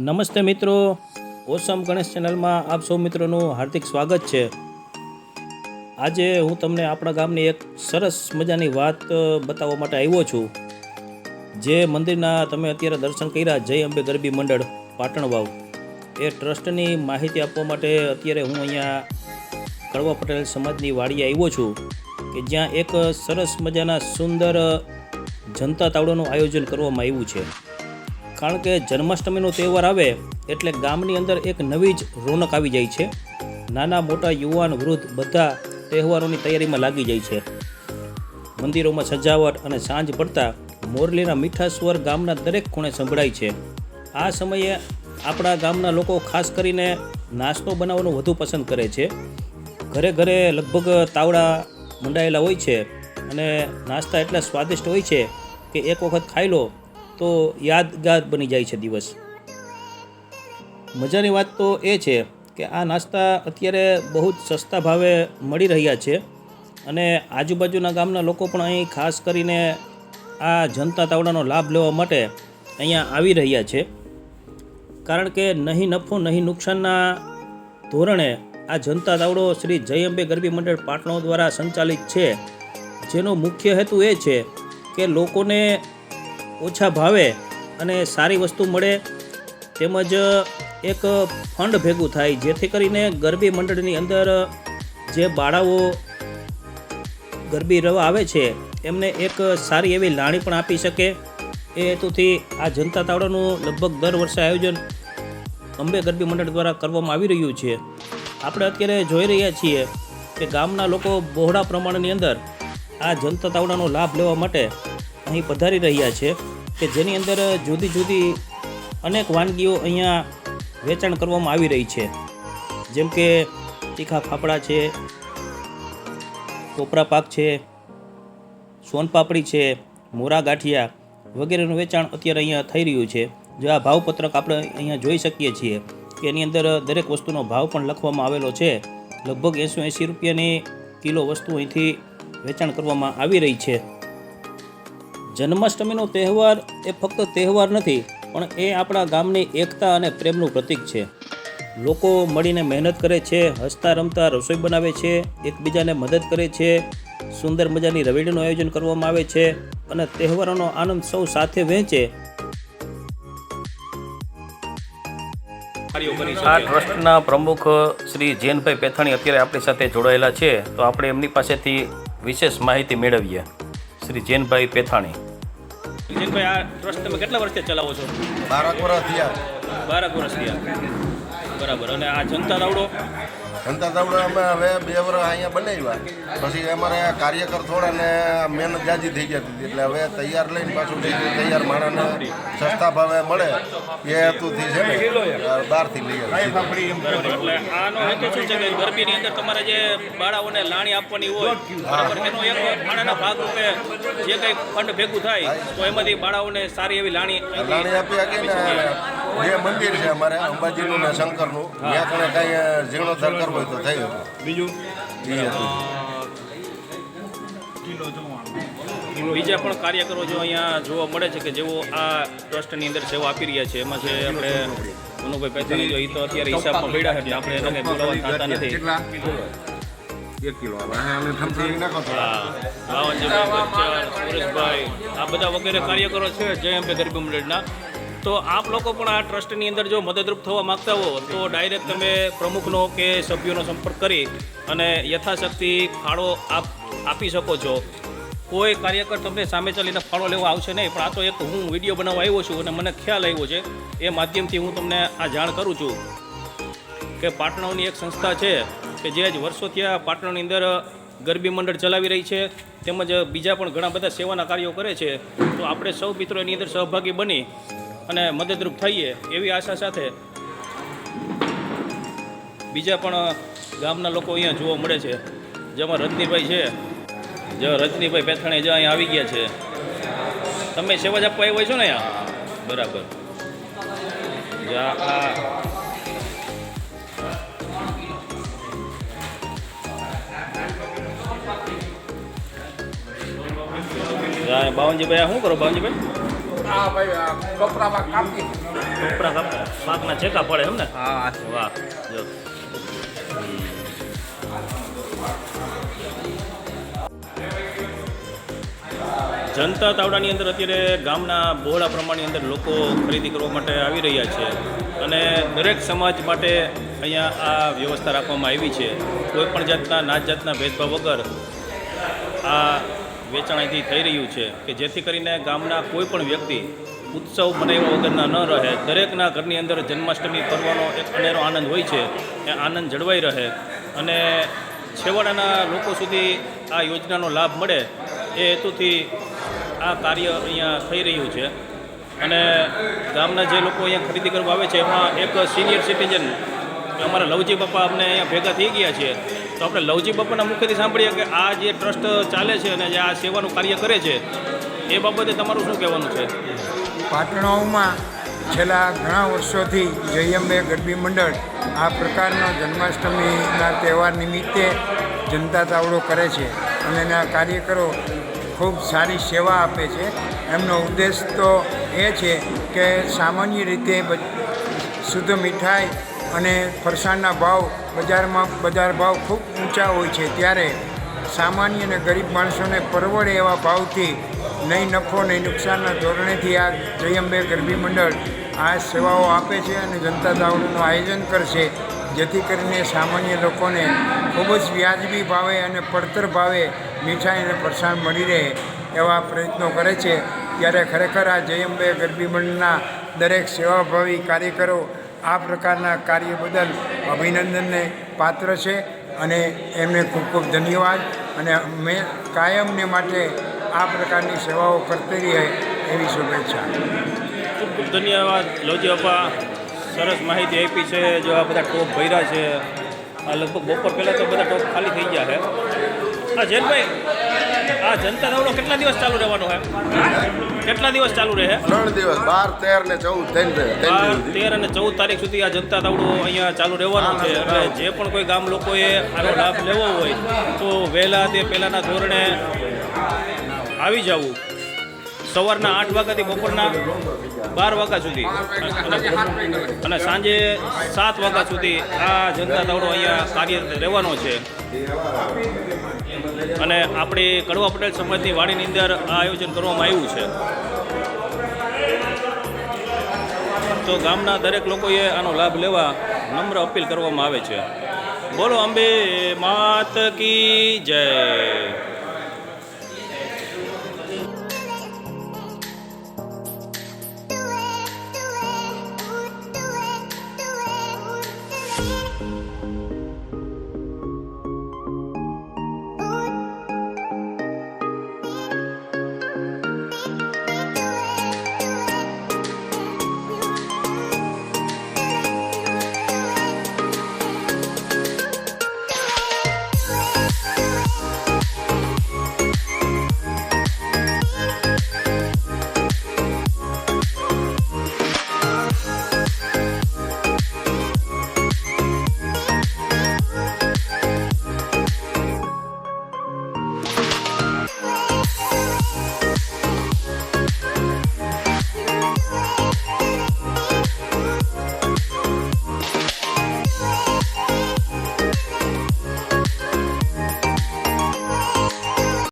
નમસ્તે મિત્રો. ઓસમ ગણેશ ચેનલમાં આપ સૌ મિત્રોનું હાર્દિક સ્વાગત છે. આજે હું તમને આપણા ગામની એક સરસ મજાની વાત બતાવવા માટે આવ્યો છું. જે મંદિરના તમે અત્યારે દર્શન કર્યા, જય અંબે ગરબી મંડળ, પાટણવાવ. એ ટ્રસ્ટની માહિતી આપવા માટે અત્યારે હું અહીંયા કડવા પટેલ સમાજની વાડીએ આવ્યો છું કે જ્યાં એક સરસ મજાના સુંદર જનતા તાવડાનું આયોજન કરવામાં આવ્યું છે. કારણ કે જન્માષ્ટમીનો તહેવાર આવે એટલે ગામની અંદર એક નવી જ રોનક આવી જાય છે. નાના મોટા યુવાન વૃદ્ધ બધા તહેવારોની તૈયારીમાં લાગી જાય છે. મંદિરોમાં સજાવટ અને સાંજ પડતા મોરલીના મીઠા સ્વર ગામના દરેક ખૂણે સંભળાય છે. આ સમયે આપણા ગામના લોકો ખાસ કરીને નાસ્તો બનાવવાનું વધુ પસંદ કરે છે. ઘરે ઘરે લગભગ તાવડા મંડાયેલા હોય છે અને નાસ્તા એટલા સ્વાદિષ્ટ હોય છે કે એક વખત ખાઈ લો તો યાદગાર બની જાય છે દિવસ. મજાની વાત તો એ છે કે આ નાસ્તા અત્યારે બહુ જ સસ્તા ભાવે મળી રહ્યા છે અને આજુબાજુના ગામના લોકો પણ અહીં ખાસ કરીને આ જનતા તાવડાનો લાભ લેવા માટે અહીંયા આવી રહ્યા છે. કારણ કે નહીં નફો, નહીં નુકસાનના ધોરણે આ જનતા તાવડો શ્રી જય અંબે ગરબી મંડળ પાટણો દ્વારા સંચાલિત છે. જેનો મુખ્ય હેતુ એ છે કે લોકોને ઓછા ભાવે અને સારી વસ્તુ મળે, તેમજ એક ફંડ ભેગું થાય, જેથી કરીને ગરબી મંડળની અંદર જે બાળાઓ ગરબી રવા આવે છે, એમને એક સારી એવી લાણી પણ આપી શકે. એ હેતુથી આ જનતા તાવડાનું લગભગ દર વર્ષે આયોજન અંબે ગરબી મંડળ દ્વારા કરવામાં આવી રહ્યું છે. આપણે અત્યારે જોઈ રહ્યા છીએ કે ગામના લોકો બહોળા પ્રમાણની અંદર આ જનતા તાવડાનો લાભ લેવા માટે અહીં પધારી રહ્યા છે કે જેની અંદર જુદી જુદી અનેક વાનગીઓ અહીંયા વેચાણ કરવામાં આવી રહી છે. જેમ કે તીખા ફાફડા છે, કોપરા પાક છે, સોનપાપડી છે, મોરા ગાંઠિયા વગેરેનું વેચાણ અત્યારે અહીંયા થઈ રહ્યું છે. જે આ ભાવપત્રક આપણે અહીંયા જોઈ શકીએ છીએ કે એની અંદર દરેક વસ્તુનો ભાવ પણ લખવામાં આવેલો છે. લગભગ એંસી એંસી રૂપિયાની કિલો વસ્તુ અહીંથી વેચાણ કરવામાં આવી રહી છે. જન્માષ્ટમીનો તહેવાર એ ફક્ત તહેવાર નથી, પણ એ આપણા ગામની એકતા અને પ્રેમનું પ્રતીક છે. લોકો મળીને મહેનત કરે છે, હસતા રમતા રસોઈ બનાવે છે, એકબીજાને મદદ કરે છે, સુંદર મજાની રવેડીનું આયોજન કરવામાં આવે છે અને તહેવારોનો આનંદ સૌ સાથે વહેંચે. આ ટ્રસ્ટના પ્રમુખ શ્રી જૈનભાઈ પેથાણી અત્યારે આપણી સાથે જોડાયેલા છે, તો આપણે એમની પાસેથી વિશેષ માહિતી મેળવીએ. શ્રી જૈનભાઈ પેથાણી. જૈનભાઈ આ ટ્રસ્ટ તમે કેટલા વર્ષથી ચલાવો છો? બારક વર્ષ થયા. બારક વર્ષ થયા. બરાબર. અને આ જનતા તાવડો જનતા તાવડે અમે હવે બે વર્ષ અહીંયા બનાવ્યા. પછી અમારે કાર્યકર થોડા ને મહેનત જાજી થઈ જતી હતી. એટલે હવે તૈયાર લઈને પાછું તૈયાર માણસને સસ્તા ભાવે મળે એ હેતુથી છે ને બહારથી લઈ આવી બરાબર. એટલે આનો હેતુ શું છે કે ગરબીની અંદર તમારે જે બાળાઓને લાણી આપવાની હોય બરાબર એનો એક માણાના ભાગ રૂપે જે કંઈ ફંડ ભેગું થાય તો એમાંથી બાળાઓને સારી એવી લાણી લાણી આપી ને જે મંદિર છે અમારે અંબાજીનું ને શંકરનું ત્યાં કણે કાંઈ જીર્ણોદ્ધાર કરવો હોય તો થઈ હતું બીજું? એ હતું. બીજા પણ કાર્યકરો જો અહીંયા જોવા મળે છે કે જેઓ આ ટ્રસ્ટની અંદર સેવા આપી રહ્યા છે એમાં છે આપણે મનુભાઈ પૈસાની જો એ તો અત્યારે હિસાબમાં પડ્યા છે આપણે એને બોલાવવા થતા નથી. એક કિલો આ બધા વગેરે કાર્યકરો છે જય અંબે ગરબી મંડળના. તો આપ લોકો પણ આ ટ્રસ્ટની અંદર જો મદદરૂપ થવા માંગતા હો, તો ડાયરેક્ટ તમે પ્રમુખનો કે સભ્યોનો સંપર્ક કરી અને યથાશક્તિ ફાળો આપ આપી શકો છો. કોઈ કાર્યકર તમને સામે ચાલીને ફાળો લેવા આવશે નહીં, પણ આ તો એક હું વીડિયો બનાવવા આવ્યો છું અને મને ખ્યાલ આવ્યો છે, એ માધ્યમથી હું તમને આ જાણ કરું છું કે પાટણની એક સંસ્થા છે કે જે જ વર્ષોથી આ પાટણની અંદર ગરબી મંડળ ચલાવી રહી છે, તેમજ બીજા પણ ઘણા બધા સેવાના કાર્યો કરે છે. તો આપણે સૌ મિત્રો એની અંદર સહભાગી બની અને મદદરૂપ થઈએ એવી આશા સાથે બીજા પણ ગામના લોકો અહીંયા જોવા મળે છે. જેમાં રજનીભાઈ છે. જે રજનીભાઈ પેથણે જે અહીંયા આવી ગયા છે. તમે સેવા જ આપવા આવ્યા છો ને અહીંયા? બરાબર. બાવનજીભાઈ શું કરો બાવનજીભાઈ? આ ભાઈ આ કપરામાં કાપી. કોપરા કાપ પાકના ચેકા પડે એમ ને? હા. વાહ જો. જનતા તાવડાની અંદર અત્યારે ગામના બહોળા પ્રમાણની અંદર લોકો ખરીદી કરવા માટે આવી રહ્યા છે. અને દરેક સમાજ માટે અહીંયા આ વ્યવસ્થા રાખવામાં આવી છે. કોઈ પણ જાતના નાત જાતના ભેદભાવ વગર આ વેચાણ અહીંથી થઈ રહ્યું છે કે જેથી કરીને ગામના કોઈ પણ વ્યક્તિ ઉત્સવ મનાવ્યા વગરના ન રહે. દરેકના ઘરની અંદર જન્માષ્ટમી કરવાનો એક અનેરો આનંદ હોય છે. એ આનંદ જળવાઈ રહે અને છેવાડાના લોકો સુધી આ યોજનાનો લાભ મળે એ હેતુથી આ કાર્ય અહીંયા થઈ રહ્યું છે. અને ગામના જે લોકો અહીંયા ખરીદી કરવા આવે છે, એમાં એક સિનિયર સિટીઝન, અમારા લવજી બાપા અમને અહીંયા ભેગા થઈ ગયા છે. તો આપણે લવજી બાપાના મુખેથી સાંભળીએ કે આ જે ટ્રસ્ટ ચાલે છે અને જે આ સેવાનું કાર્ય કરે છે, એ બાબતે તમારું શું કહેવાનું છે? પાટણાઓમાં છેલ્લા ઘણા વર્ષોથી જયંબે ગરબી મંડળ આ પ્રકારનો જન્માષ્ટમીના તહેવાર નિમિત્તે જનતા તાવડો કરે છે અને એના કાર્યકરો ખૂબ સારી સેવા આપે છે. એમનો ઉદ્દેશ તો એ છે કે સામાન્ય રીતે શુદ્ધ મીઠાઈ અને ફરસાણના ભાવ બજારમાં બજાર ભાવ ખૂબ ઊંચા હોય છે ત્યારે સામાન્ય અને ગરીબ માણસોને પરવડે એવા ભાવથી નહીં નફો નહીં નુકસાનના ધોરણેથી આ જયંબે ગરબી મંડળ આ સેવાઓ આપે છે અને જનતા દાવડનું આયોજન કરશે, જેથી કરીને સામાન્ય લોકોને ખૂબ જ વ્યાજબી ભાવે અને પડતર ભાવે મીઠાઈ અને પ્રસાદ મળી રહે એવા પ્રયત્નો કરે છે. ત્યારે ખરેખર આ જયંબે ગરબી મંડળના દરેક સેવાભાવી કાર્યકરો આ પ્રકારના કાર્ય બદલ અભિનંદનને પાત્ર છે અને એમને ખૂબ ખૂબ ધન્યવાદ. અને મેં કાયમને માટે આ પ્રકારની સેવાઓ કરતી રહે એવી શુભેચ્છા. ખૂબ ખૂબ ધન્યવાદ. લોજી અપા સરસ માહિતી આપી છે જો આ બધા ટોપ ભર્યા છે. આ લગભગ બપોર પહેલાં તો બધા ટોપ ખાલી થઈ ગયા છે. આ જૈનભાઈ આ જનતા દવડો કેટલા દિવસ ચાલુ રહેવાનો છે? કેટલા દિવસ ચાલુ રહે? ત્રણ દિવસ બાર તેર ને ચૌદ બાર તેર અને ચૌદ તારીખ સુધી આ જનતા તાવડો અહીંયા ચાલુ રહેવાનું છે. એટલે જે પણ કોઈ ગામ લોકોએ આનો લાભ લેવો હોય તો વહેલા તે પહેલાંના ધોરણે આવી જવું. સવારના આઠ વાગ્યાથી બપોરના બાર વાગ્યા સુધી. અને- સાંજે સાત વાગ્યા સુધી આ જનતા તાવડો અહીંયા કાર્યરત રહેવાનો છે. અને આપણી કડવા પટેલ સમાજની વાડીની અંદર આ આયોજન કરવામાં આવ્યું છે તો ગામના દરેક લોકોએ આનો લાભ લેવા નમ્ર અપીલ કરવામાં આવે છે બોલો અંબે માત કી જય